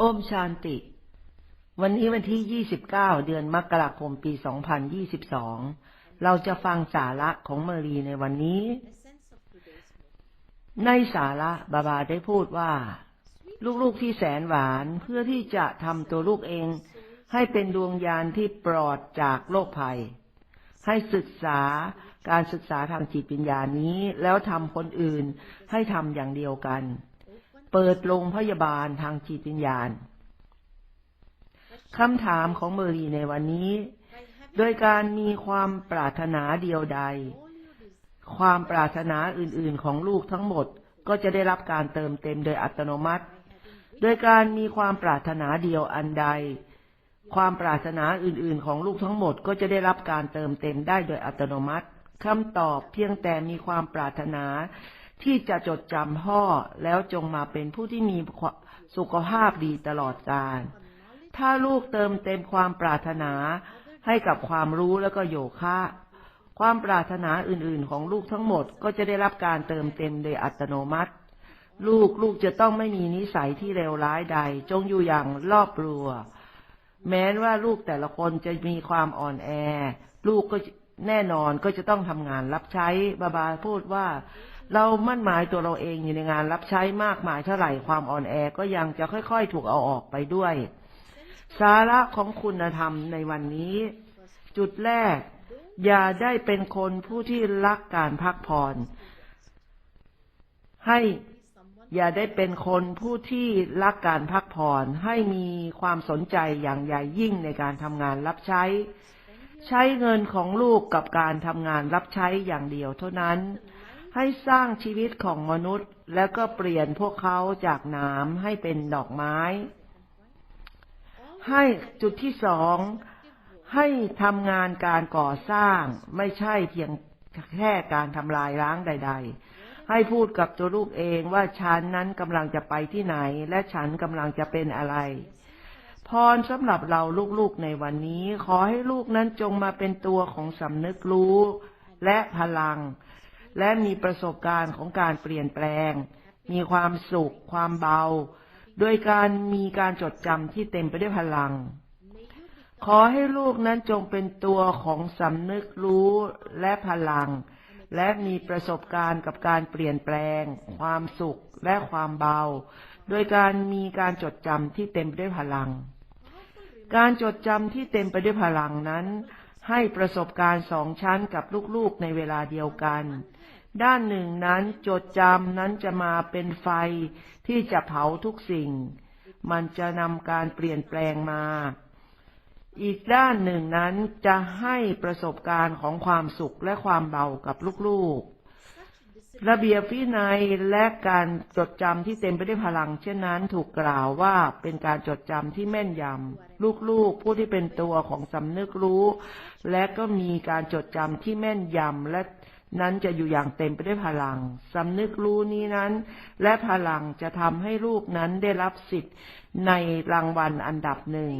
โอมชานติ วันนี้วันที่ 29 เดือนมกราคม ปี 2022 เราจะฟังสาระของเมรีในวันนี้ ในสาระบาบาได้พูดว่า ลูกๆที่แสนหวานเพื่อที่จะทำตัวลูกเอง ให้เป็นดวงยานที่ปลอดจากโรคภัย ให้ศึกษาการศึกษาทางจิตวิญญาณนี้ แล้วทำคนอื่นให้ทำอย่างเดียวกัน เปิดโรงพยาบาลทางจิตวิญญาณคำถามของเมอรีในวันนี้ โดยการมีความปรารถนาเดียวใด ความปรารถนาอื่นๆของลูกทั้งหมดก็จะได้รับการเติมเต็มโดยอัตโนมัติ โดยการมีความปรารถนาเดียวอันใด ความปรารถนาอื่นๆ ของลูกทั้งหมดก็จะได้รับการเติมเต็มได้โดยอัตโนมัติคำตอบเพียงแต่มีความปรารถนา ที่จะจดจำพ่อแล้วจงมาเป็นผู้ที่มีสุขภาพดีตลอดกาล ถ้าลูกเติมเต็มความปรารถนาให้กับความรู้แล้วก็โยคะ ความปรารถนาอื่นๆ ของลูกทั้งหมดก็จะได้รับการเติมเต็มโดยอัตโนมัติ ลูกลูกจะต้องไม่มีนิสัยที่เลวร้ายใด จงอยู่อย่างรอบรัว แม้ว่าลูกแต่ละคนจะมีความอ่อนแอ ลูกก็แน่นอนก็จะต้องทำงานรับใช้บาบาพูดว่า เรามั่นหมายตัวเราเองอยู่ในงานรับใช้มากมายเท่าไหร่ความอ่อนแอก็ยังจะค่อยๆถูกเอาออกไปด้วย สาระของคุณธรรมในวันนี้ จุดแรก อย่าได้เป็นคนผู้ที่รักการพักผ่อนให้อย่าได้เป็นคนผู้ที่รักการพักผ่อนให้มีความสนใจอย่างใหญ่ยิ่งในการทำงานรับใช้ ใช้เงินของลูกกับการทำงานรับใช้อย่างเดียวเท่านั้น ให้สร้างชีวิตของมนุษย์ แล้วก็เปลี่ยนพวกเขาจากน้ำให้เป็นดอกไม้ ให้จุดที่สองให้ทำงานการก่อสร้างไม่ใช่เพียงแค่การทำลายล้างใด ๆ ให้พูดกับตัวลูกเองว่าฉันนั้นกำลังจะไปที่ไหน และฉันกำลังจะเป็นอะไร พรสำหรับเราลูกๆในวันนี้ ขอให้ลูกนั้นจงมาเป็นตัวของสำนึกรู้ และพลัง และมีประสบการณ์ของการเปลี่ยนแปลง มีความสุข ความเบา โดยการมีการจดจำที่เต็มไปด้วยพลัง ขอให้ลูกนั้นจงเป็นตัวของสำนึกรู้และพลัง และมีประสบการณ์กับการเปลี่ยนแปลง ความสุขและความเบา โดยการมีการจดจำที่เต็มไปด้วยพลัง การจดจำที่เต็มไปด้วยพลังนั้น ให้ประสบการณ์สองชั้นกับลูกๆในเวลาเดียวกัน ด้านหนึ่งนั้นจดจำนั้นจะมาเป็นไฟที่จะเผาทุกสิ่ง มันจะนำการเปลี่ยนแปลงมา อีกด้านหนึ่งนั้นจะให้ประสบการณ์ของความสุขและความเบากับลูกๆ ระเบียบวินัยและการจดจำที่เต็มไปด้วยพลัง เช่นนั้นถูกกล่าวว่าเป็นการจดจำที่แม่นยำลูกๆ ผู้ที่เป็นตัวของสำนึกรู้ และก็มีการจดจำที่แม่นยำและนั้นจะอยู่อย่างเต็มไปด้วยพลังสำนึกรู้นี้นั้น และพลังจะทำให้ลูกนั้นได้รับสิทธิ์ในรางวัลอันดับหนึ่ง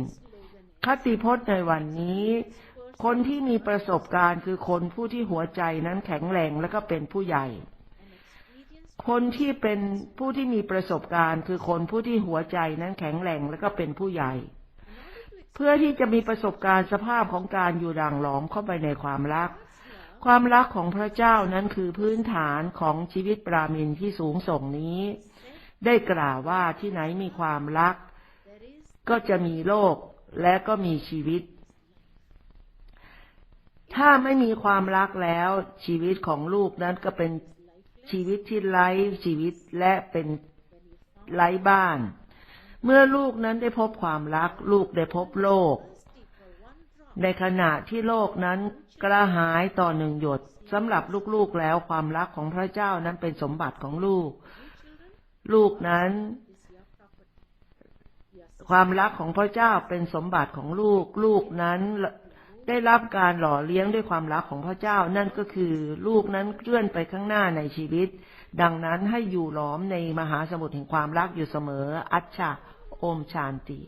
คติพจน์ในวันนี้คนที่มีประสบการณ์คือคนผู้ที่หัวใจนั้นแข็งแรงและก็เป็นผู้ใหญ่ คนที่เป็นผู้ที่มีประสบการณ์ คือคนผู้ที่หัวใจนั้นแข็งแรงและก็เป็นผู้ใหญ่ เพื่อที่จะมีประสบการณ์สภาพของการอยู่ด่างหลอมเข้าไปในความรัก ความรักของพระเจ้านั้นคือพื้นฐานของชีวิตปรามินที่สูงส่งนี้ ได้กล่าวว่าที่ไหนมีความรัก ก็จะมีโลกและก็มีชีวิต ถ้าไม่มีความรักแล้วชีวิตของลูกนั้นก็เป็น ชีวิตที่ไร้ชีวิตและเป็นไร้บ้าน เมื่อลูกนั้นได้พบความรัก ลูกได้พบโลก ในขณะที่โลกนั้นกระหายต่อหนึ่งหยดสำหรับลูกๆแล้วความรักของพระเจ้านั้นเป็นสมบัติของลูก ลูกนั้น ความรักของพระเจ้าเป็นสมบัติของลูก ลูกนั้น ได้รับการหล่อเลี้ยงด้วยความรักของพระเจ้า นั่นก็คือลูกนั้นเคลื่อนไปข้างหน้าในชีวิต ดังนั้นให้อยู่ล้อมในมหาสมุทรแห่งความรักอยู่เสมอ อัจฉะโอมชานติ